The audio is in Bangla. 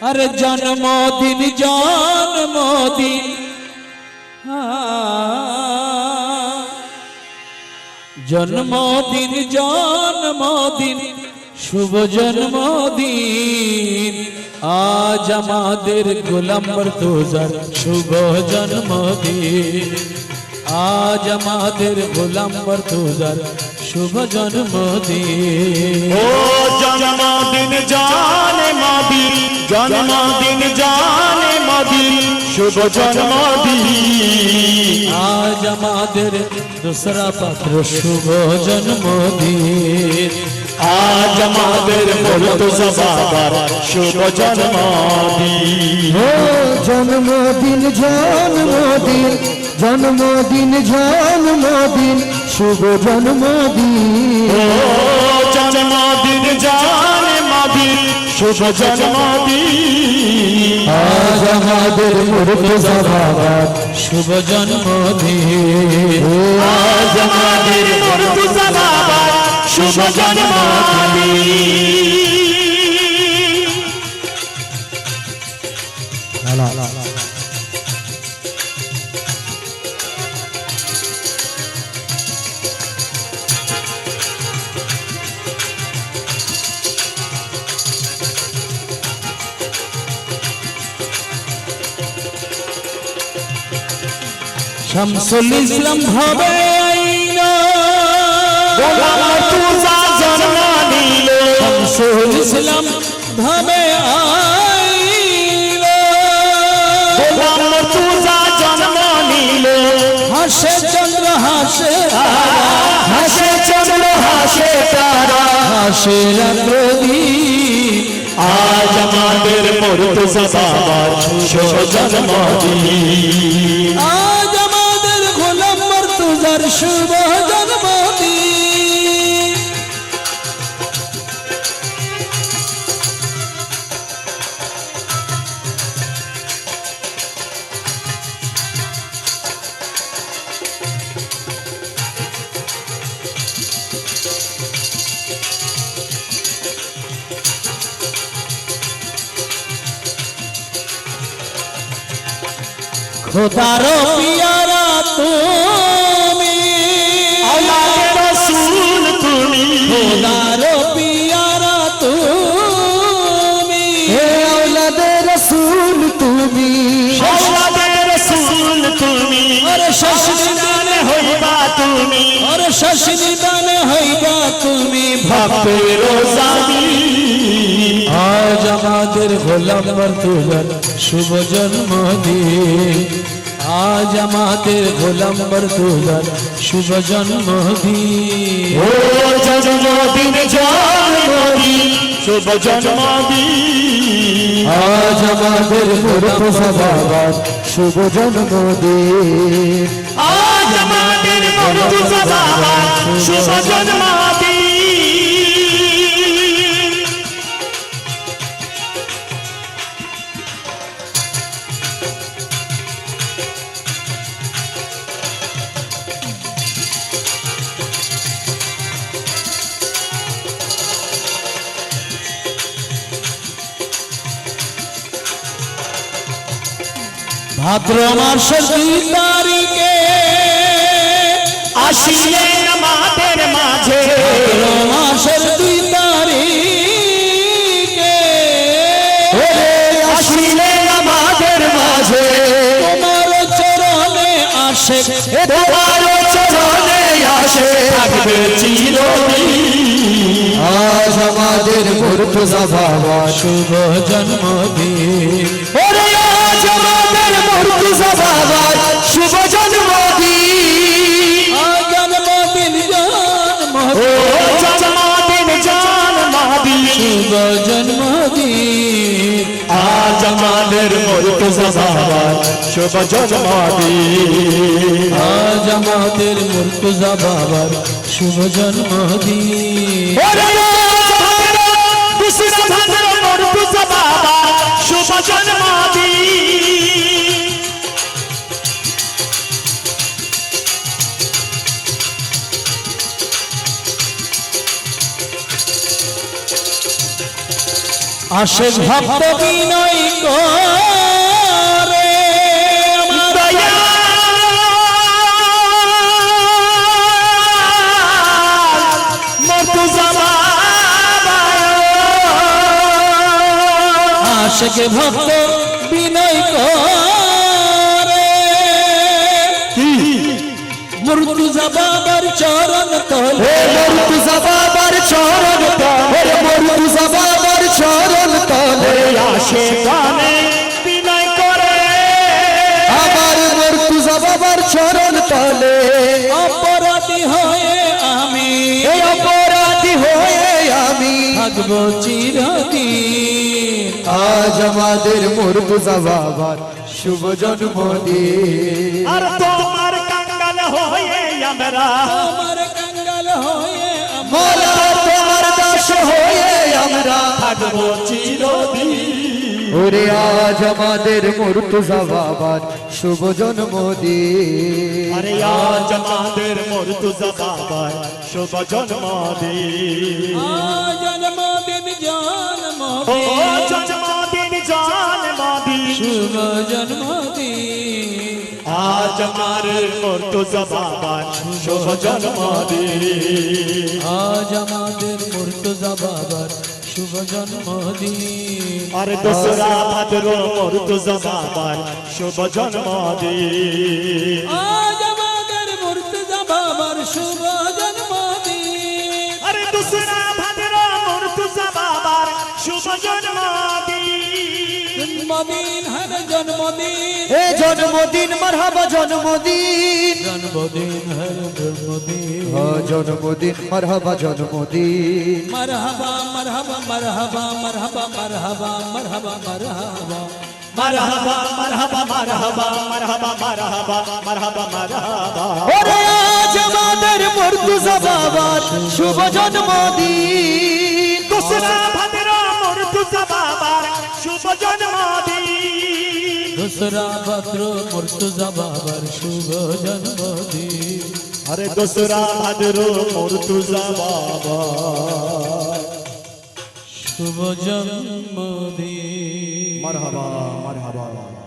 আরে জন্মদিন জন্মদিন জন্মদিন জন্মদিন শুভ জন্মদিন আজ আমাদের গোলাম মর্তুজার শুভ জন্মদিন আজ আমাদের গোলাম মর্তুজার শুভ জন্মদিন ও জন্মদিন জানে মদিন জন্মদিন জানে মদিন শুভ জন্মদিন। আজ আমাদের দোসরা পাত্র শুভ জন্মদিন। আজ আমাদের বলতো বাবার শুভ জন্মদিন। জন্মদিন জন্মদিন জন্মদিন জন্মদিন শুভ জন্মদিন। শুভ জন্মদিন। আজ আমাদের মুর্তজা বাবার শুভ জন্মদিন। আজ আমাদের বাবার শুভ জন্মদিন। শামসুল ইসলাম ভাবে শামসুল ইসলাম ভাবে হাসে চন্দ্র হাসে হাসে চন্দ্র হাসে তারা। হাসে প্রদীপ আজ আমাদের মরতুজা বাবার শুভ জন্মদিন শুভ জন্মদিন। খোদার পিয়ারা তুমি আরে শশী দানে হইবা তুমি। হইবা রোজানি আজ আমাদের গোলাম মর্তুজার শুভ জন্মদিন। আজ আমাদের গোলাম মর্তুজার শুভ জন্মদিন। ও জন্মদিন জন্মদিন শুভ জন্মদিন আজ আমাদের মুর্তজা বাবার শুভ জন্মদিন আজ আমাদের মরতুজা বাবার শুভ জন্মদিন ভাদ্র মাসের দুই তারিখে আসিলেন আমাদের মাঝে। ভাদ্র মাসের দুই তারিখে আসিলেন আমাদের মাঝে। তোমার চরণে আসে। তোমার চরণে আসে। থাকবে চিরদিন। আজ আমাদের মুর্তজা বাবার শুভ জন্মদিন। ওরে আজ আমাদের মরতুজা বাবার শুভ জন্মদিন। আজ জন্মদিন ও জন্মদিন জন্মদিন জন্মদিন শুভ জন্মদিন। আজ আমাদের মরতুজা বাবার শুভ জন্মদিন। আজ আমাদের মুর্তুজা বাবার শুভ জন্মদিন। আসে ভক্ত বিনয় করে আশেকে ভক্ত বিনয় করে মুর্তুজা বাবার চরণ তলে। মরতুজা বাবার আসে বিনয় করে। আমার মরতুজা বাবার চরণ তলে। অপরাধী হয়ে আমি। এই অপরাধী হয়ে আমি। থাকব চিরদিন। আজ আমাদের মরতুজা বাবার শুভ জন্মদিন। আর তোমার কাঙ্গাল হয়ে আমরা। আমার কাঙ্গাল হয়ে আমার। তোমার দাস হয়ে আমরা। থাকব চিরদিন। ওরে আজ আমাদের মরতুজা বাবার শুভ জন্মদিন আরে আজ আমাদের মর্তুজা বাবার শুভ জন্মদিন জন্মদিন ও জন্মদিন জন্মদিন জন্মদিন শুভ জন্মদিন আজ আমার মর্তুজা বাবার শুভ জন্মদিন আজ আমাদের মুর্তজা বাবার শুভ জন্মদিন। আরে দোসরা ভাদ্র মর্তুজা বাবার শুভ জন্মদিন। আজ আমাদের মুর্তজা বাবার শুভ জন্মদিন। আরে দোসরা ভাদ্র মর্তুজা বাবার শুভ জন্মদিন। জন্মদিন হর জন্মদিন। জন্মদিন মারহাবা জন্মদিন জন্মদিন জন্মদিন জন্মদিন মারহাবা জন্মদিন মরহবা মরহবা মরহবা মরহবা মরহবা মরহবা মরহবা মারহাবা মারহাবা মারহাবা মারহাবা মারহাবা মারহাবা মারহাবা ওরে আজ আমাদের মর্তুজা বাবার শুভ জন্মদিন দোসরা ভাদ্র মর্তুজা বাবার শুভ জন্মদিন দোসরা ভদ্র মুর্তুজা বাবার শুভ জন্মদিন আরে দোসরা ভদ্র মুর্তুজা বাবা শুভ জন্মদিন মারহাবা মারহাবা।